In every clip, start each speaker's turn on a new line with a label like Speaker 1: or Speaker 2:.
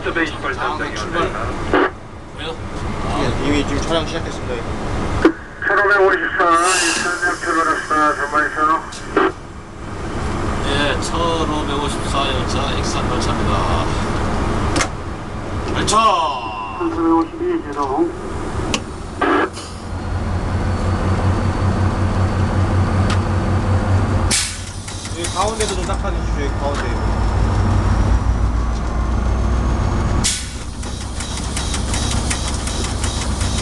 Speaker 1: 마트베이 28
Speaker 2: 아,
Speaker 1: 땡땡이
Speaker 2: 출발. 왜요?
Speaker 3: 예, 이미 지금 촬영 시작했습니다.
Speaker 4: 1554 일산역 출발했습니다. 전방에서
Speaker 2: 예, 1554 열차 익산 열차입니다. 열차!
Speaker 4: 1552 제동
Speaker 3: 여기 가운데도 좀 닦아주시죠. 여기 가운데.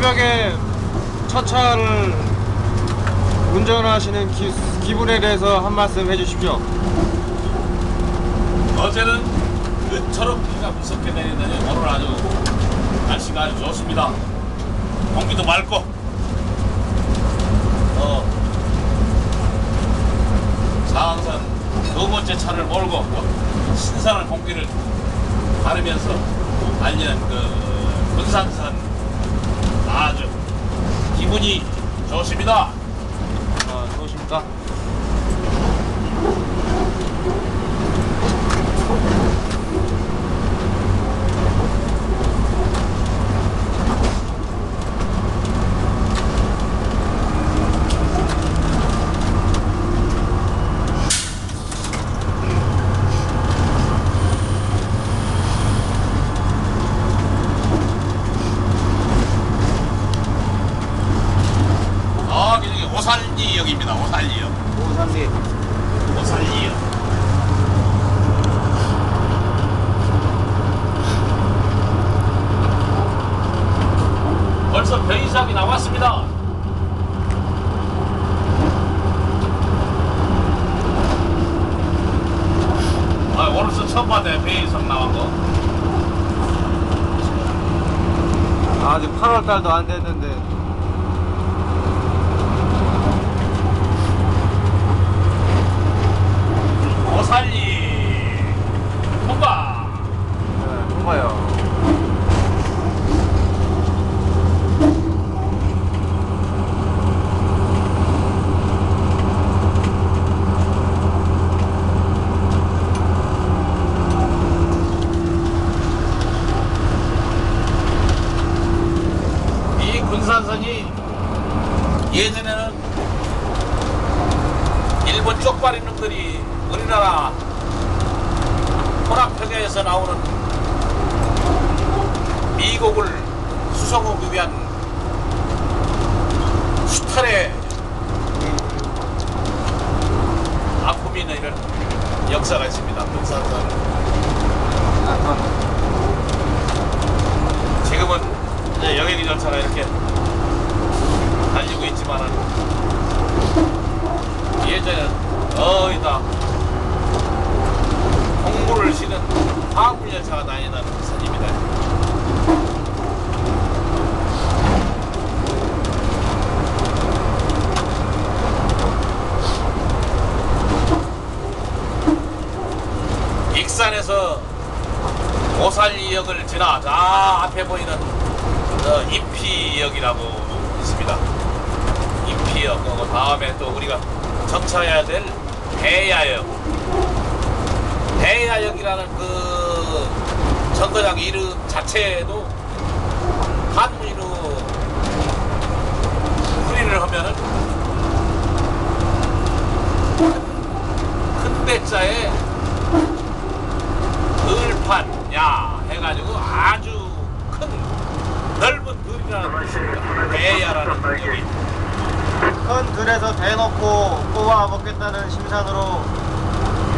Speaker 3: 새벽에 첫 차를 운전하시는 기, 기분에 대해서 한 말씀 해주십시오.
Speaker 2: 어제는 그처럼 비가 무섭게 내리더니 오늘 아주 날씨가 아주 좋습니다. 공기도 맑고, 어, 상선 두 번째 차를 몰고 또 신선한 공기를 바르면서 달리는 그 군산선 아주 기분이 좋습니다.
Speaker 3: 아, 좋으십니까?
Speaker 2: 아, 여기 오살리역입니다. 오살리역.
Speaker 3: 오산리.
Speaker 2: 오살리역. 벌써 변이삭이 나왔습니다. 아, 오늘서 처음 봤네, 변이삭 나온 거.
Speaker 3: 아직 8월 달도 안 됐는데.
Speaker 2: 오살리 통과.
Speaker 3: 네, 통과요.
Speaker 2: 이 예전에는 일본 쪽발이 놈들이 우리나라 호남평야에서 나오는 미국을 수송하기 위한 천에 아픔이 있는 이런 역사가 있습니다. 군산선. 지금은 여객이 절차가 이렇게 달리고 있지만은 예전에는 어이다 실은 화물 열차가 다니는 선입니다. 익산에서 오살리역을 지나 저 앞에 보이는 저 인피역이라고 있습니다. 인피역 그 다음에 또 우리가 정차해야 될 대야역. 대야역이라는 그 정거장 이름 자체에도 한문으로 풀이를 하면은 큰 대자에 들판 야 해가지고 아주 큰 넓은 들이라는 뜻입니다. 대야라는 뜻이
Speaker 3: 큰 들에서 대놓고 뽑아 먹겠다는 심산으로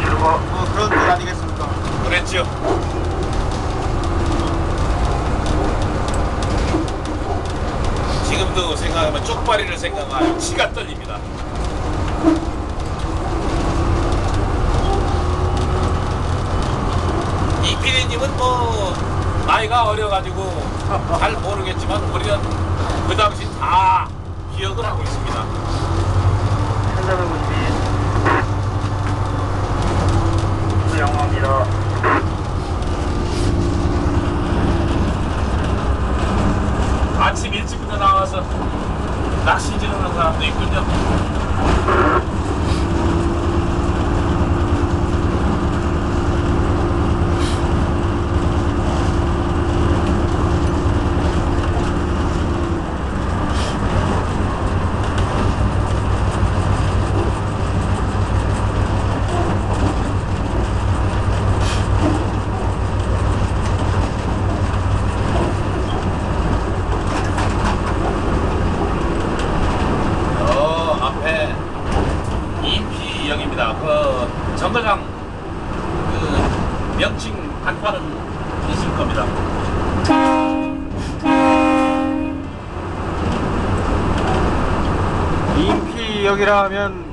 Speaker 4: 출발.
Speaker 3: 뭐 그런 뜻 아니겠습니까?
Speaker 2: 그랬죠. 지금도 생각하면 쪽발이를 생각하면 치가 떨립니다. 이 PD님은 뭐 나이가 어려가지고 잘 모르겠지만 우리는 그 당시 다 기억을 하고 있습니다.
Speaker 1: 1352. 수영합니다.
Speaker 2: 아침 일찍부터 나와서 낚시 지르는 사람도 있군요. 어 앞에 인피역입니다. 그 정거장 그 명칭 한판은 있을 겁니다.
Speaker 3: 인피역이라 하면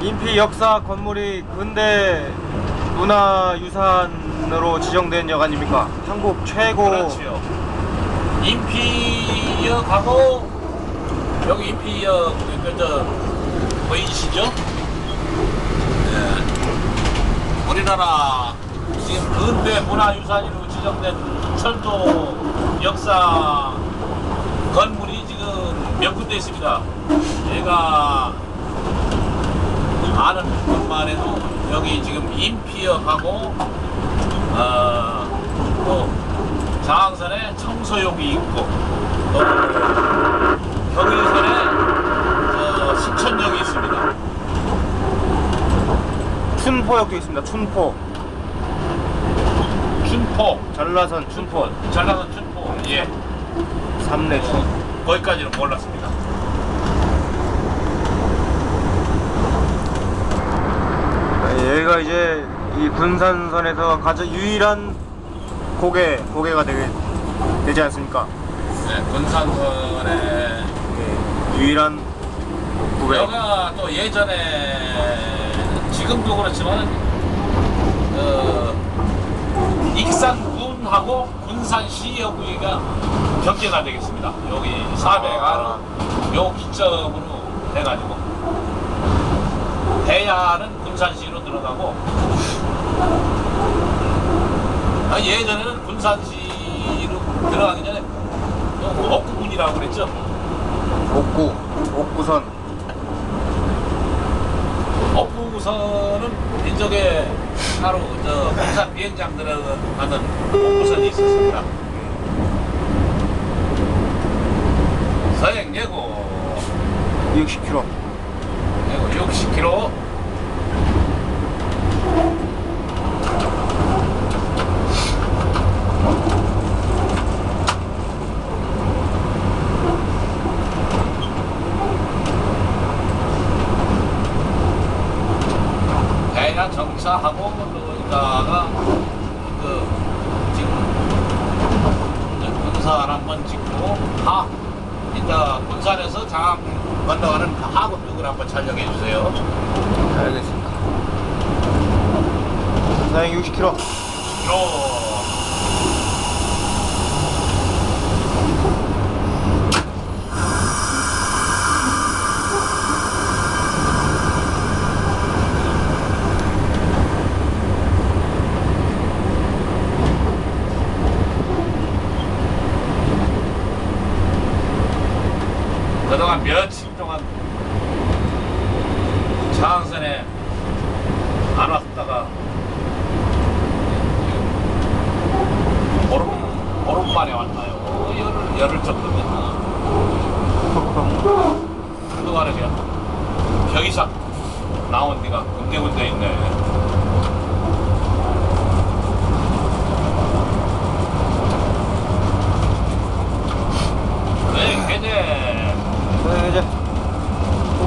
Speaker 3: 인피 역사 건물이 근대 문화유산으로 지정된 역 아닙니까? 한국 최고
Speaker 2: 그렇지요. 인피역하고 여기 인피역 그저 보이시죠? 네. 우리나라 지금 근대 문화유산으로 지정된 철도 역사 건물이 지금 몇 군데 있습니다. 제가 아는 것만 해도 여기 지금 인피역하고 어, 또 장항선에 청소역이 있고 또 경인선에 저 신천역이 있습니다.
Speaker 3: 춘포역도 있습니다. 춘포
Speaker 2: 춘포,
Speaker 3: 전라선 춘포
Speaker 2: 전라도 춘포, 예,
Speaker 3: 삼내 춘
Speaker 2: 어, 거기까지는 몰랐습니다.
Speaker 3: 여기가 이제 이 군산선에서 가장 유일한 고개 고개가 되게 되지 않습니까?
Speaker 2: 네, 군산선에
Speaker 3: 예, 유일한 고개.
Speaker 2: 여가 또 예전에 지금도 그렇지만 어, 익산 군하고 군산시 여기가 경계가 되겠습니다. 여기 사배가는 요 기점으로 해가지고 대야는 군산시로 들어가고 아, 예전에는 군산시로 들어가기 전에 또 업구군이라고 그랬죠.
Speaker 3: 옥구 옥구선
Speaker 2: 업구선은 이쪽에 바로 저 부산 비행장 들어가는 업구선이 있었습니다. 서행 예고
Speaker 3: 60km.
Speaker 2: 예고 60km Good on, Goods.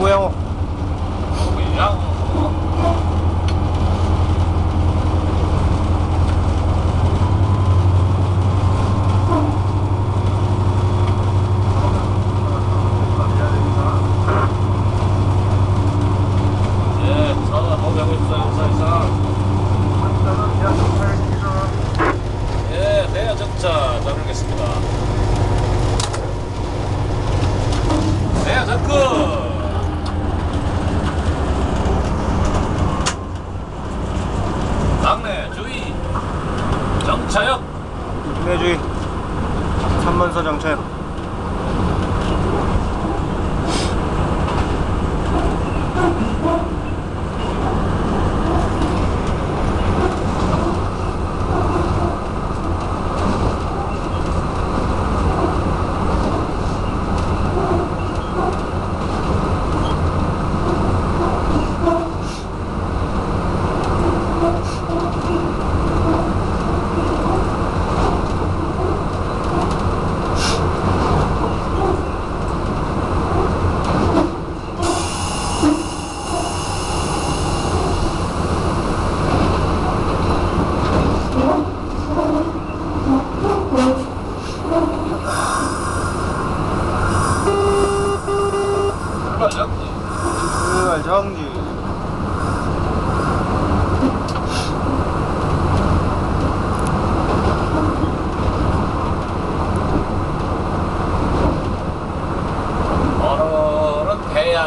Speaker 2: Manuel. Manuel.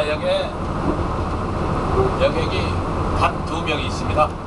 Speaker 2: 여기 여객이 단 두 명이 있습니다.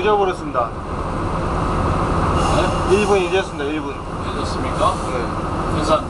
Speaker 3: 늦어버렸습니다.
Speaker 2: 네?
Speaker 3: 1분 이었습니다 1분.
Speaker 2: 늦었습니까?
Speaker 3: 네.
Speaker 2: 계산